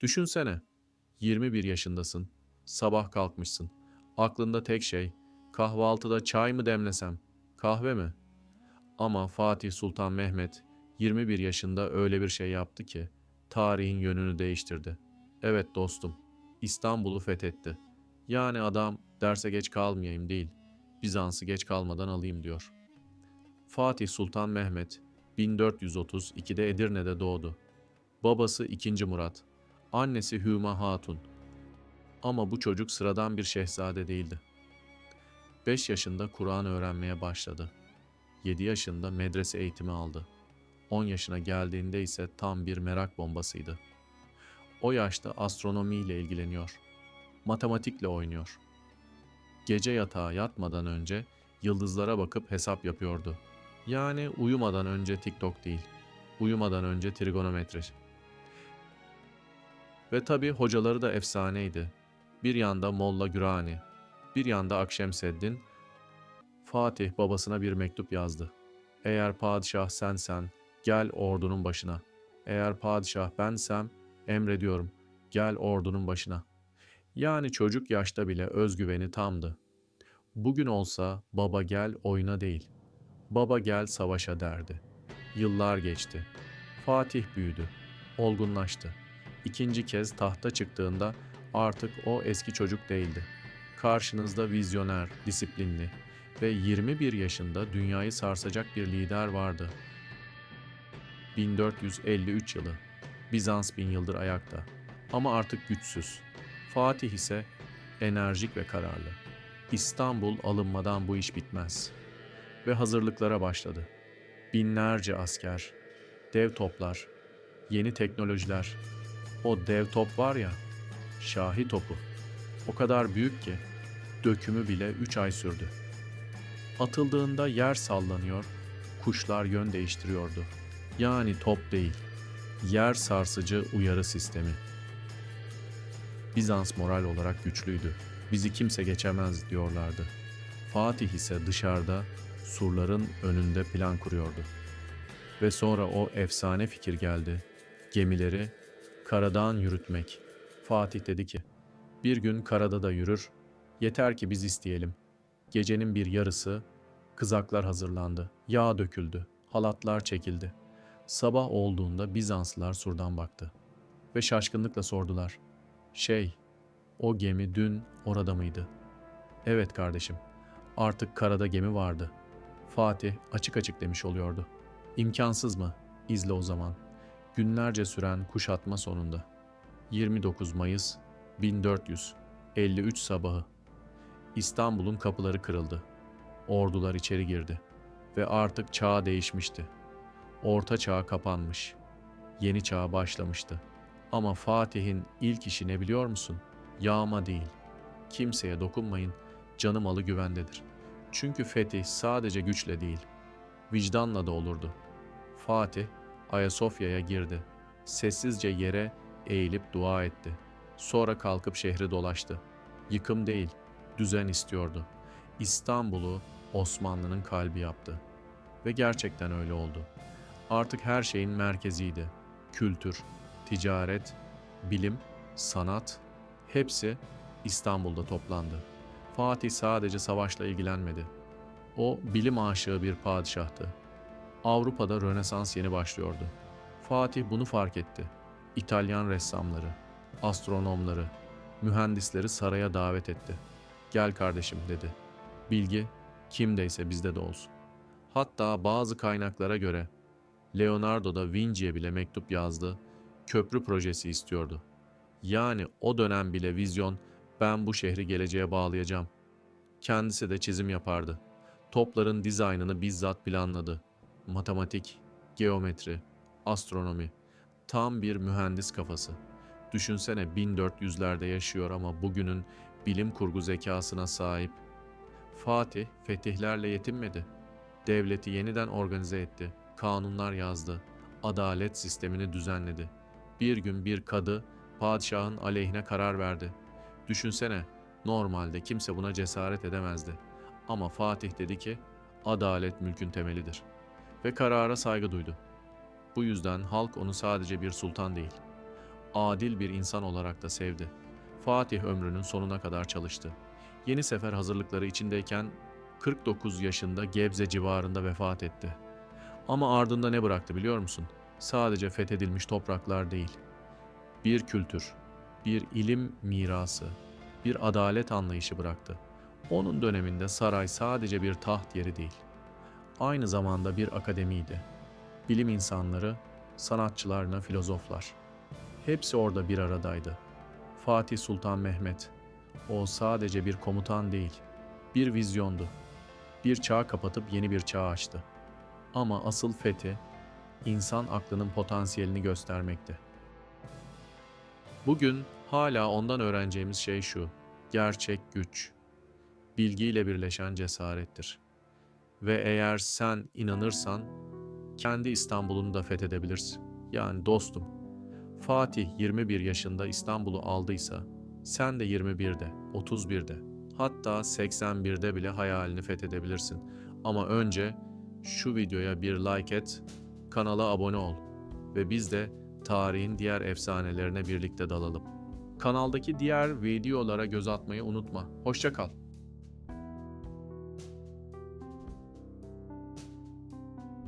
Düşünsene, 21 yaşındasın, sabah kalkmışsın. Aklında tek şey, kahvaltıda çay mı demlesem, kahve mi? Ama Fatih Sultan Mehmet 21 yaşında öyle bir şey yaptı ki tarihin yönünü değiştirdi. Evet dostum, İstanbul'u fethetti. Yani adam derse geç kalmayayım değil, Bizans'ı geç kalmadan alayım diyor. Fatih Sultan Mehmet 1432'de Edirne'de doğdu. Babası 2. Murat, annesi Hüma Hatun. Ama bu çocuk sıradan bir şehzade değildi. 5 yaşında Kur'an öğrenmeye başladı. 7 yaşında medrese eğitimi aldı. 10 yaşına geldiğinde ise tam bir merak bombasıydı. O yaşta astronomiyle ilgileniyor. Matematikle oynuyor. Gece yatağa yatmadan önce yıldızlara bakıp hesap yapıyordu. Yani uyumadan önce TikTok değil, uyumadan önce trigonometri. Ve tabi hocaları da efsaneydi. Bir yanda Molla Gürani, bir yanda Akşemseddin. Fatih babasına bir mektup yazdı. Eğer padişah sensen, gel ordunun başına. Eğer padişah bensem, emrediyorum, gel ordunun başına. Yani çocuk yaşta bile özgüveni tamdı. Bugün olsa baba gel oyuna değil, baba gel savaşa derdi. Yıllar geçti. Fatih büyüdü, olgunlaştı. İkinci kez tahta çıktığında artık o eski çocuk değildi. Karşınızda vizyoner, disiplinli ve 21 yaşında dünyayı sarsacak bir lider vardı. 1453 yılı. Bizans bin yıldır ayakta. Ama artık güçsüz. Fatih ise enerjik ve kararlı. İstanbul alınmadan bu iş bitmez. Ve hazırlıklara başladı. Binlerce asker, dev toplar, yeni teknolojiler. O dev top var ya, Şahi topu. O kadar büyük ki dökümü bile 3 ay sürdü. Atıldığında yer sallanıyor, kuşlar yön değiştiriyordu. Yani top değil, yer sarsıcı uyarı sistemi. Bizans moral olarak güçlüydü. Bizi kimse geçemez diyorlardı. Fatih ise dışarıda surların önünde plan kuruyordu. Ve sonra o efsane fikir geldi. Gemileri karadan yürütmek. Fatih dedi ki, bir gün karada da yürür, yeter ki biz isteyelim. Gecenin bir yarısı, kızaklar hazırlandı, yağ döküldü, halatlar çekildi. Sabah olduğunda Bizanslılar surdan baktı ve şaşkınlıkla sordular. Şey, o gemi dün orada mıydı? Evet kardeşim, artık karada gemi vardı. Fatih açık açık demiş oluyordu. İmkansız mı? İzle o zaman. Günlerce süren kuşatma sonunda. 29 Mayıs 1453 sabahı. İstanbul'un kapıları kırıldı. Ordular içeri girdi ve artık çağ değişmişti. Orta çağ kapanmış. Yeni çağ başlamıştı. Ama Fatih'in ilk işi ne biliyor musun? Yağma değil. Kimseye dokunmayın, canı malı güvendedir. Çünkü fetih sadece güçle değil, vicdanla da olurdu. Fatih, Ayasofya'ya girdi. Sessizce yere eğilip dua etti. Sonra kalkıp şehri dolaştı. Yıkım değil, düzen istiyordu. İstanbul'u Osmanlı'nın kalbi yaptı. Ve gerçekten öyle oldu. Artık her şeyin merkeziydi. Kültür, ticaret, bilim, sanat hepsi İstanbul'da toplandı. Fatih sadece savaşla ilgilenmedi. O bilim aşığı bir padişahtı. Avrupa'da Rönesans yeni başlıyordu. Fatih bunu fark etti. İtalyan ressamları, astronomları, mühendisleri saraya davet etti. Gel kardeşim dedi. Bilgi kimdeyse bizde de olsun. Hatta bazı kaynaklara göre Leonardo da Vinci'ye bile mektup yazdı, köprü projesi istiyordu. Yani o dönem bile vizyon ben bu şehri geleceğe bağlayacağım. Kendisi de çizim yapardı. Topların dizaynını bizzat planladı. Matematik, geometri, astronomi. Tam bir mühendis kafası. Düşünsene 1400'lerde yaşıyor ama bugünün bilim kurgu zekasına sahip. Fatih fetihlerle yetinmedi. Devleti yeniden organize etti. Kanunlar yazdı. Adalet sistemini düzenledi. Bir gün bir kadı padişahın aleyhine karar verdi. Düşünsene, normalde kimse buna cesaret edemezdi. Ama Fatih dedi ki, adalet mülkün temelidir. Ve karara saygı duydu. Bu yüzden halk onu sadece bir sultan değil, adil bir insan olarak da sevdi. Fatih ömrünün sonuna kadar çalıştı. Yeni sefer hazırlıkları içindeyken 49 yaşında Gebze civarında vefat etti. Ama ardında ne bıraktı biliyor musun? Sadece fethedilmiş topraklar değil. Bir kültür, bir ilim mirası, bir adalet anlayışı bıraktı. Onun döneminde saray sadece bir taht yeri değil. Aynı zamanda bir akademiydi. Bilim insanları, sanatçılarına filozoflar. Hepsi orada bir aradaydı. Fatih Sultan Mehmet, o sadece bir komutan değil, bir vizyondu. Bir çağ kapatıp yeni bir çağ açtı. Ama asıl fethi, insan aklının potansiyelini göstermekti. Bugün hala ondan öğreneceğimiz şey şu, gerçek güç, bilgiyle birleşen cesarettir. Ve eğer sen inanırsan, kendi İstanbul'unu da fethedebilirsin. Yani dostum, Fatih 21 yaşında İstanbul'u aldıysa, sen de 21'de, 31'de, hatta 81'de bile hayalini fethedebilirsin. Ama önce şu videoya bir like et, kanala abone ol ve biz de tarihin diğer efsanelerine birlikte dalalım. Kanaldaki diğer videolara göz atmayı unutma. Hoşça kal.